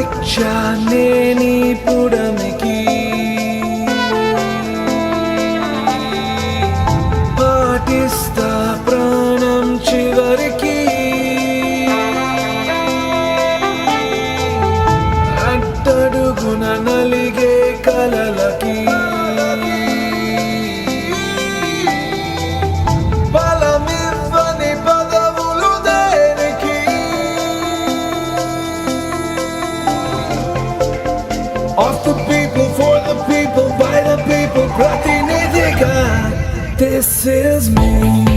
ప్రాణమిచ్చా నేనీ పుడమికి. పాటిస్తా ప్రాణం చివరికి. అట్టడుగున నలిగే Of the people, for the people, by the people, प्रतिनिधि का This is me.